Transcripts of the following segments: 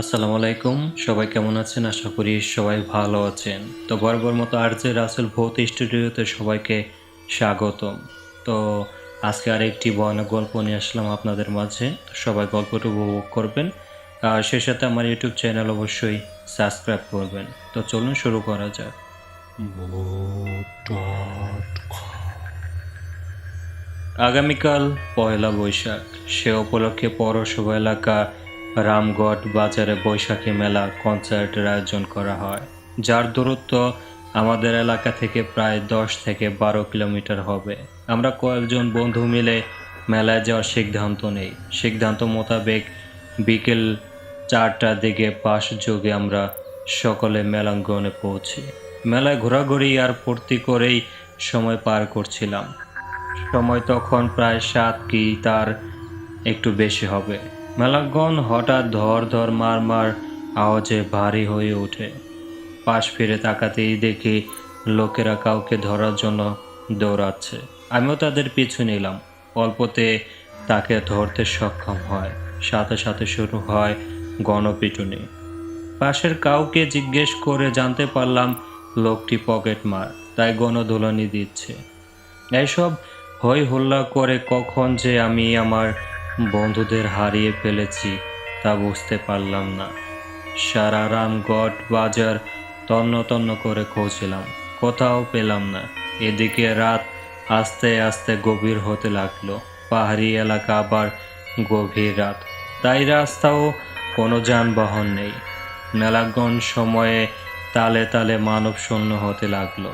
আসসালামু আলাইকুম। সবাই কেমন আছেন? আশা করি সবাই ভালো আছেন। তো বরাবর মতো আর যে রাসেল ভৌত স্টুডিওতে সবাইকে স্বাগতম। তো আজকে আরেকটি ভয়ানক গল্প নিয়ে আসলাম আপনাদের মাঝে। সবাই গল্পটা উপভোগ করবেন। আর সেই সাথে আমার ইউটিউব চ্যানেল অবশ্যই সাবস্ক্রাইব করবেন। তো চলুন শুরু করা যাক। আগামীকাল পয়লা বৈশাখ। সে উপলক্ষে পৌরসভা এলাকা রামগড় বাজারে বৈশাখী মেলা কনসার্টের আয়োজন করা হয়, যার দূরত্ব আমাদের এলাকা থেকে প্রায় দশ থেকে বারো কিলোমিটার হবে। আমরা কয়েকজন বন্ধু মিলে মেলায় যাওয়ার সিদ্ধান্ত নেই। সিদ্ধান্ত মোতাবেক বিকেল চারটার দিকে পাশ যোগে আমরা সকলে মেলাঙ্গনে পৌঁছি। মেলায় ঘোরাঘুরি আর ফুর্তি করেই সময় পার করছিলাম। সময় তখন প্রায় সাত কি তার একটু বেশি হবে। মেলাগণ হঠাৎ ধর ধর মার মার আওয়াজে ভারী হয়ে ওঠে। পাশ ফিরে তাকাতেই দেখি লোকেরা কাউকে ধরার জন্য দৌড়াচ্ছে। আমিও তাদের পিছু নিলাম। অল্পতে তাকে ধরতে সক্ষম হয়। সাথে সাথে শুরু হয় গণপিটুনি। পাশের কাউকে জিজ্ঞেস করে জানতে পারলাম লোকটি পকেট মার, তাই গণধুলানি দিচ্ছে। এইসব হই হল্লা করে কখন যে আমি আমার বন্ধুদের হারিয়ে ফেলেছি তা বুঝতে পারলাম না। সারা রামগড় বাজার তন্ন তন্ন করে খুঁজলাম কোথাও পেলাম না। এদিকে রাত আস্তে আস্তে গভীর হতে লাগল, পাহাড়ি এলাকা আবার গভীর রাত। তাই রাস্তাও কোনো যানবাহন নেই। মেলাগণ সময়ে তালে তালে মানব শূন্য হতে লাগল।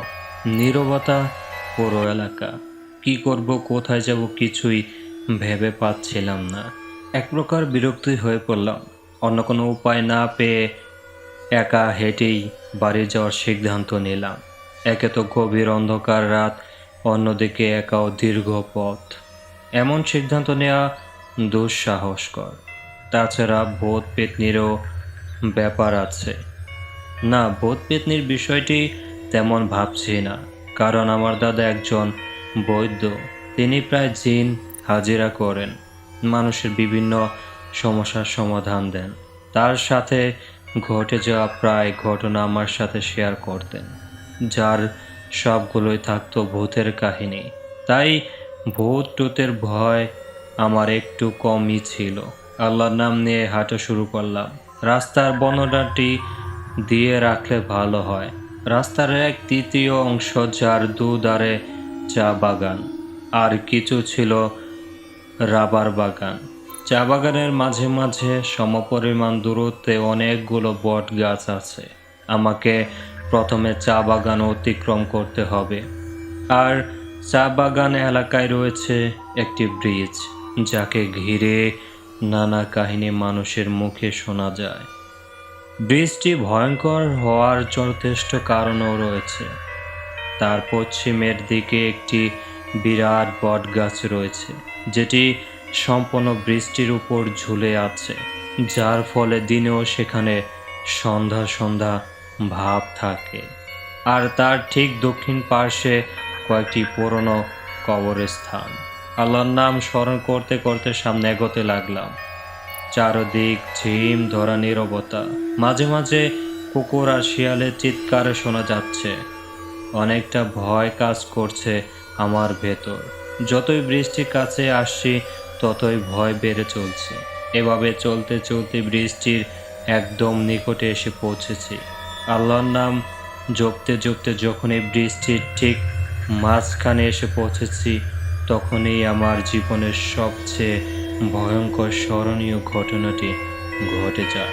নীরবতা পুরো এলাকা। কি করব, কোথায় যাব কিছুই ভেবে পাচ্ছিলাম না। এক প্রকার বিরক্তি হয়ে পড়লাম। অন্য কোনো উপায় না পেয়ে একা হেঁটেই বাড়ি যাওয়ার সিদ্ধান্ত নিলাম। একে তো গভীর অন্ধকার রাত, অন্যদিকে একাও দীর্ঘ পথ। এমন সিদ্ধান্ত নেওয়া দুঃসাহসকর। তাছাড়া ভূত পেতনিরও ব্যাপার আছে। না ভূত পেতনির বিষয়টি তেমন ভাবছি না, কারণ আমার দাদা একজন বৈদ্য। তিনি প্রায় জিন হাজিরা করেন। মানুষের বিভিন্ন সমস্যার সমাধান দেন। তার সাথে ঘটে যাওয়া প্রায় ঘটনা আমার সাথে শেয়ার করতেন, যার সবগুলোই থাকতো ভূতের কাহিনী। তাই ভূত টুতের ভয় আমার একটু কমই ছিল। আল্লাহর নাম নিয়ে হাঁটা শুরু করলাম। রাস্তার বর্ণনাটি দিয়ে রাখলে ভালো হয়। রাস্তার এক তৃতীয় অংশ যার দুধারে চা বাগান। আর কিছু ছিল রাবার বাগান। চা বাগানের মাঝে মাঝে সমপরিমাণ দূরত্বে অনেকগুলো বট গাছ আছে। আমাকে প্রথমে চা বাগান অতিক্রম করতে হবে। আর চা বাগান এলাকায় রয়েছে একটি ব্রিজ, যাকে ঘিরে নানা কাহিনী মানুষের মুখে শোনা যায়। ব্রিজটি ভয়ঙ্কর হওয়ার যথেষ্ট কারণও রয়েছে। তার পশ্চিমের দিকে একটি বিরাট বট গাছ রয়েছে, যেটি সম্পূর্ণ বৃষ্টির উপর ঝুলে আছে, যার ফলে দিনেও সেখানে সন্ধ্যা সন্ধ্যা ভাব থাকে। আর তার ঠিক দক্ষিণ পার্শ্বে কয়েকটি পুরনো কবরস্থান। আল্লাহর নাম স্মরণ করতে করতে সামনে এগোতে লাগলাম। চারদিক ঝিম ধরা নীরবতা। মাঝে মাঝে কুকুর আর শিয়ালের চিৎকার শোনা যাচ্ছে। অনেকটা ভয় কাজ করছে আমার ভেতর। যতই বৃষ্টির কাছে আসছি, ততই ভয় বেড়ে চলছে। এভাবে চলতে চলতে বৃষ্টির একদম নিকটে এসে পৌঁছেছি। আল্লাহর নাম জপতে জপতে যখন এই বৃষ্টির ঠিক মাঝখানে এসে পৌঁছেছি, তখনই আমার জীবনের সবচেয়ে ভয়ঙ্কর স্মরণীয় ঘটনাটি ঘটে যায়।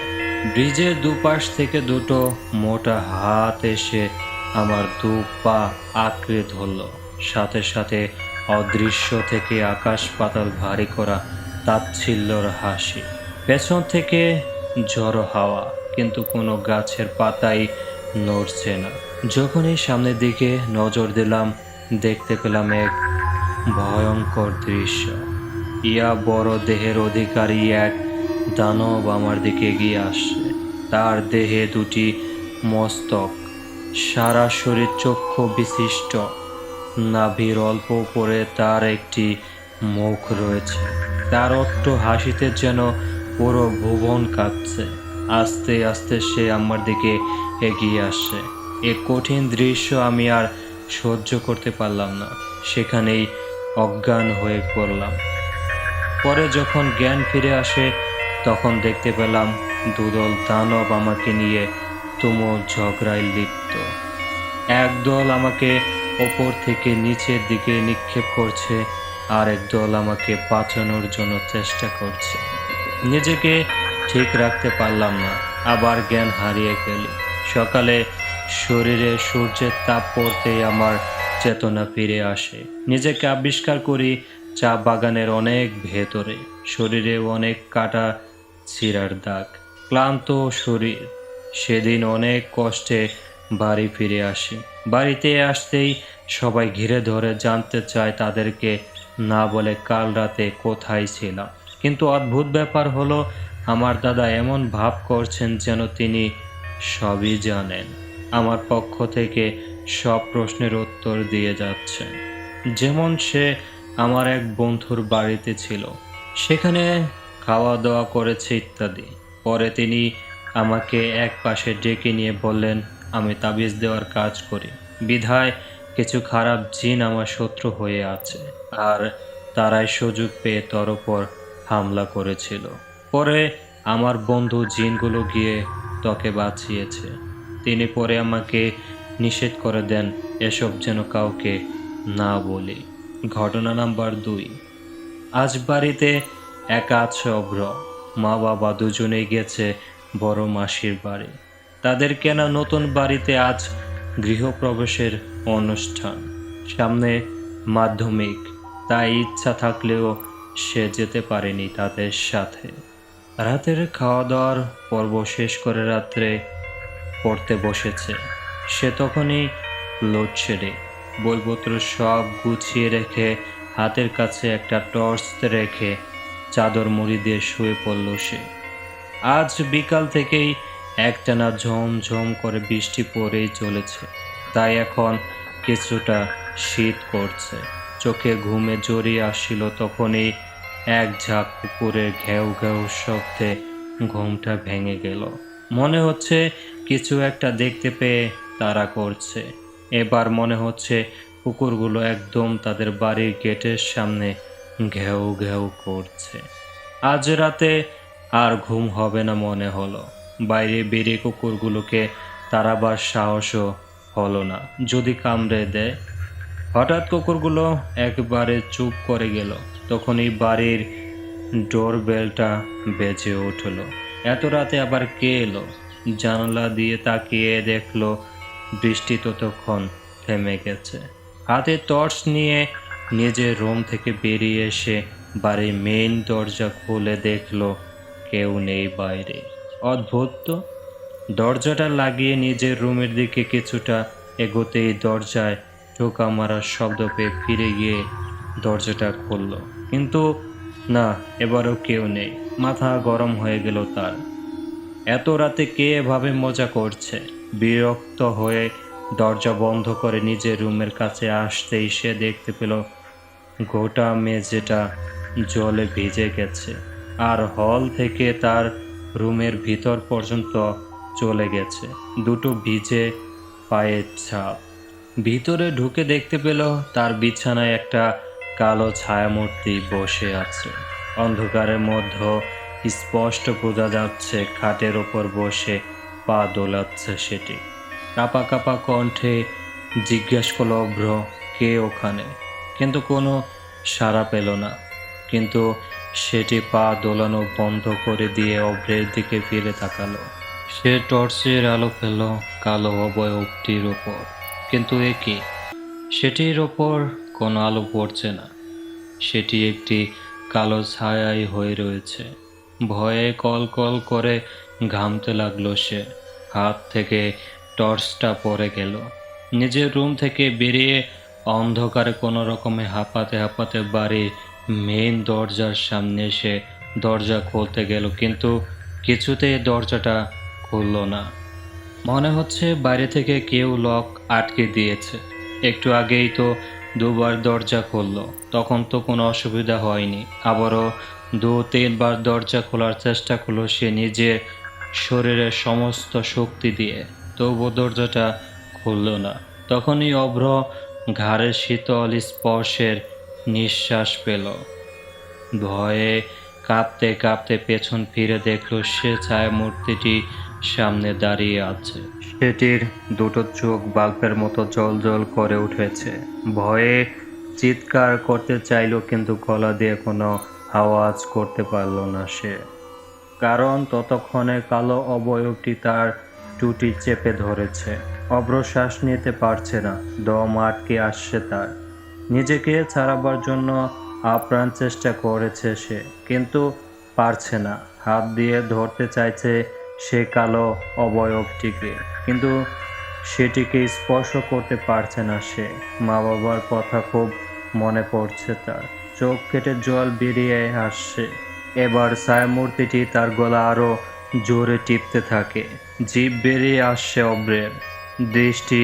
ব্রিজের দুপাশ থেকে দুটো মোটা হাত এসে আমার দু পা আঁকড়ে ধরল। সাথে সাথে অদৃশ্য থেকে আকাশ পাতাল ভারী করা তাচ্ছিল্যর হাসি। পেছন থেকে ঝড়ো হাওয়া, কিন্তু কোনো গাছের পাতাই নড়ছে না। যখনই সামনের দিকে নজর দিলাম, দেখতে পেলাম এক ভয়ঙ্কর দৃশ্য। ইয়া বড় দেহের অধিকারী এক দানব আমার দিকে এগিয়ে আসছে। তার দেহে দুটি মস্তক, সারা শরীর চক্ষু বিশিষ্ট। নাভির অল্প উপরে তার একটি মুখ রয়েছে। তার অট্ট হাসিতে যেন পুরো ভুবন কাঁপছে। আস্তে আস্তে সে আমার দিকে এগিয়ে আসছে। এ কঠিন দৃশ্য আমি আর সহ্য করতে পারলাম না। সেখানেই অজ্ঞান হয়ে পড়লাম। পরে যখন জ্ঞান ফিরে আসে, তখন দেখতে পেলাম দুদল দানব আমাকে নিয়ে তুমুল ঝগড়ায় লিপ্ত। একদল আমাকে ওপর থেকে নিচের দিকে নিক্ষেপ করছে। আর একদল আমাকে বাঁচানোর জন্য চেষ্টা করছে। নিজেকে ঠিক রাখতে পারলাম না, আবার জ্ঞান হারিয়ে ফেলি। সকালে শরীরে সূর্যের তাপ পড়তেই আমার চেতনা ফিরে আসে। নিজেকে আবিষ্কার করি চা বাগানের অনেক ভেতরে, শরীরে অনেক কাটা ছিঁড়ার দাগ। ক্লান্ত শরীর, সেদিন অনেক কষ্টে বাড়ি ফিরে আসি। বাড়িতে আসতেই সবাই ঘিরে ধরে জানতে চায় তাদেরকে না বলে কাল রাতে কোথায় ছিলাম। কিন্তু অদ্ভুত ব্যাপার হলো, আমার দাদা এমন ভাব করছেন যেন তিনি সবই জানেন। আমার পক্ষ থেকে সব প্রশ্নের উত্তর দিয়ে যাচ্ছেন। যেমন সে আমার এক বন্ধুর বাড়িতে ছিল। সেখানে খাওয়া দাওয়া করেছে ইত্যাদি। পরে তিনি আমাকে এক পাশে ডেকে নিয়ে বললেন আমি তাবিজ দেওয়ার কাজ করি। বিধায় কিছু খারাপ জিন আমার শত্রু হয়ে আছে, আর তারাই সুযোগ পেয়ে তোর ওপর হামলা করেছিল। পরে আমার বন্ধু জিনগুলো গিয়ে তোকে বাঁচিয়েছে। তিনি পরে আমাকে নিষেধ করে দেন, এসব যেন কাউকে না বলি। ঘটনা নাম্বার দুই। আজ বাড়িতে একা আছে অভ্র। মা বাবা দুজনেই গেছে বড় মাসির বাড়ি। তাদের কেনা নতুন বাড়িতে আজ গৃহপ্রবেশের অনুষ্ঠান? সামনে মাধ্যমিক, তাই ইচ্ছা থাকলেও সে যেতে পারেনি তাদের সাথে। রাতের খাওয়া দাওয়ার পর্ব শেষ করে রাত্রে পড়তে বসেছে। সে তখনই লোডশেডিং বইপত্র সব গুছিয়ে রেখে হাতের কাছে একটা টর্চ রেখে চাদর মুড়ি দিয়ে শুয়ে পড়ল সে। আজ বিকাল থেকেই একটানা ঝমঝম করে বৃষ্টি পড়েই চলেছে। তাই এখন কিছুটা শীত করছে। চোখে ঘুমে জড়িয়ে আসছিল তখনই এক ঝাঁক কুকুরের ঘেউ ঘেউ শব্দে ঘুমটা ভেঙে গেল। মনে হচ্ছে কিছু একটা দেখতে পেয়ে তারা করছে। এবার মনে হচ্ছে কুকুরগুলো একদম তাদের বাড়ির গেটের সামনে ঘেউ ঘেউ করছে। আজ রাতে আর ঘুম হবে না মনে হলো। বাইরে বেরিয়ে কুকুরগুলোকে তারাবার সাহসও হলো না। যদি কামড়ে দেয়। হঠাৎ কুকুরগুলো একবারে চুপ করে গেল। তখনই বাড়ির ডোর বেলটা বেজে উঠল। এত রাতে আবার কে এলো? জানলা দিয়ে তাকিয়ে দেখল, বৃষ্টি ততক্ষণ থেমে গেছে। হাতে টর্চ নিয়ে নিজের রুম থেকে বেরিয়ে এসে বাড়ির মেইন দরজা খুলে দেখল, কেউ নেই বাইরে। অদ্ভুত তো? দরজাটা লাগিয়ে নিজের রুমের দিকে কিছুটা এগোতেই দরজায় ঢোকা মারার শব্দ পেয়ে ফিরে গিয়ে দরজাটা খুলল। কিন্তু না, এবারও কেউ নেই। মাথা গরম হয়ে গেল তার। এত রাতে কে এভাবে মজা করছে? বিরক্ত হয়ে দরজা বন্ধ করে নিজের রুমের কাছে আসতেই সে দেখতে পেল, গোটা মেঝেটা জলে ভিজে গেছে। আর হল থেকে তার রুমের ভিতর পর্যন্ত চলে গেছে। দুটো ভিজে পায়ের ছাপ। ভিতরে ঢুকে দেখতে পেল তার বিছানায় একটা কালো ছায়ামূর্তি বসে আছে। অন্ধকারের মধ্যে স্পষ্ট বোঝা যাচ্ছে খাটের ওপর বসে পা দোলাচ্ছে সেটি। কাপা কাপা কণ্ঠে জিজ্ঞেস করল, অভ্র, কে ওখানে? কিন্তু কোনো সাড়া পেল না। কিন্তু সেটি পা দোলানো বন্ধ করে দিয়ে অভ্রের দিকে ফিরে তাকালো। সে টর্চের আলো ফেল কালো অবয়বটির ওপর। কিন্তু এ কি? সেটির ওপর কোনো আলো পড়ছে না। সেটি একটি কালো ছায়াই হয়ে রয়েছে। ভয়ে কল কল করে ঘামতে লাগল সে। হাত থেকে টর্চটা পড়ে গেল। নিজের রুম থেকে বেরিয়ে অন্ধকারে কোনো রকমে হাঁপাতে হাঁপাতে বাড়ির মেইন দরজার সামনে এসে দরজা খুলতে গেল, কিন্তু কিছুতে দরজাটা খুলল না। মনে হচ্ছে বাইরে থেকে কেউ লক আটকে দিয়েছে। একটু আগেই তো দুবার দরজা খুললো, তখন তো কোনো অসুবিধা হয়নি। আবারও দু, তিনবার দরজা খোলার চেষ্টা করল সে নিজে শরীরের সমস্ত শক্তি দিয়ে। তবু দরজাটা খুলল না। তখনই অভ্র ঘাড়ের শীতল স্পর্শের নিঃশ্বাস পেল। ভয়ে কাঁপতে কাঁপতে পেছন ফিরে দেখল সে ছায়া মূর্তিটি সামনে দাঁড়িয়ে আছে। সেটির দুটো চোখ বাল্বের মতো জল জল করে উঠেছে। ভয়ে চিৎকার করতে চাইলো কিন্তু গলা দিয়ে কোনো আওয়াজ করতে পারল না সে। কারণ ততক্ষণে কালো অবয়বটি তার টুটি চেপে ধরেছে। অব্র শ্বাস নিতে পারছে না। দম আটকে আসছে তার। নিজেকে ছাড়াবার জন্য আপ্রাণ চেষ্টা করেছে সে, কিন্তু পারছে না। হাত দিয়ে ধরতে চাইছে সে কালো অবয়বটিকে কিন্তু সেটিকে স্পর্শ করতে পারছে না সে। মা বাবার কথা খুব মনে পড়ছে তার। চোখ কেটে জল বেরিয়ে আসছে। এবার ছায়ামূর্তিটি তার গলা আরও জোরে টিপতে থাকে। জীব বেরিয়ে আসছে অব্রের দৃষ্টি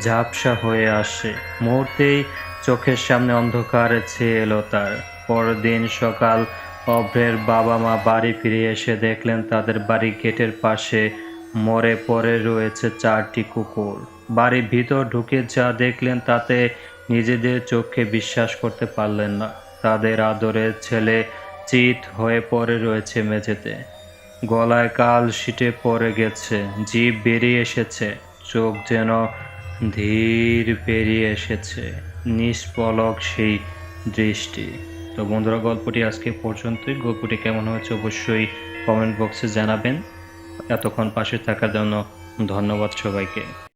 ঝাপসা হয়ে আসে। মুহূর্তেই চোখের সামনে অন্ধকার ছেয়ে এলো তার। পরের দিন সকাল অভ্রের বাবা মা বাড়ি ফিরে এসে দেখলেন তাদের বাড়ি গেটের পাশে মরে পড়ে রয়েছে চারটি কুকুর। বাড়ির ভিতর ঢুকে যা দেখলেন তাতে নিজেদের চোখে বিশ্বাস করতে পারলেন না। তাদের আদরের ছেলে চিত হয়ে পড়ে রয়েছে মেঝেতে। গলায় কাল শিটে পড়ে গেছে জিভ বেরিয়ে এসেছে, চোখ যেন ধীর বেরিয়ে এসেছে। নিষ্পলক সেই দৃষ্টি। তো বন্ধুরা, গল্পটি আজকে পর্যন্তই। গল্পটি কেমন হয়েছে অবশ্যই কমেন্ট বক্সে জানাবেন। এতক্ষণ পাশে থাকার জন্য ধন্যবাদ সবাইকে।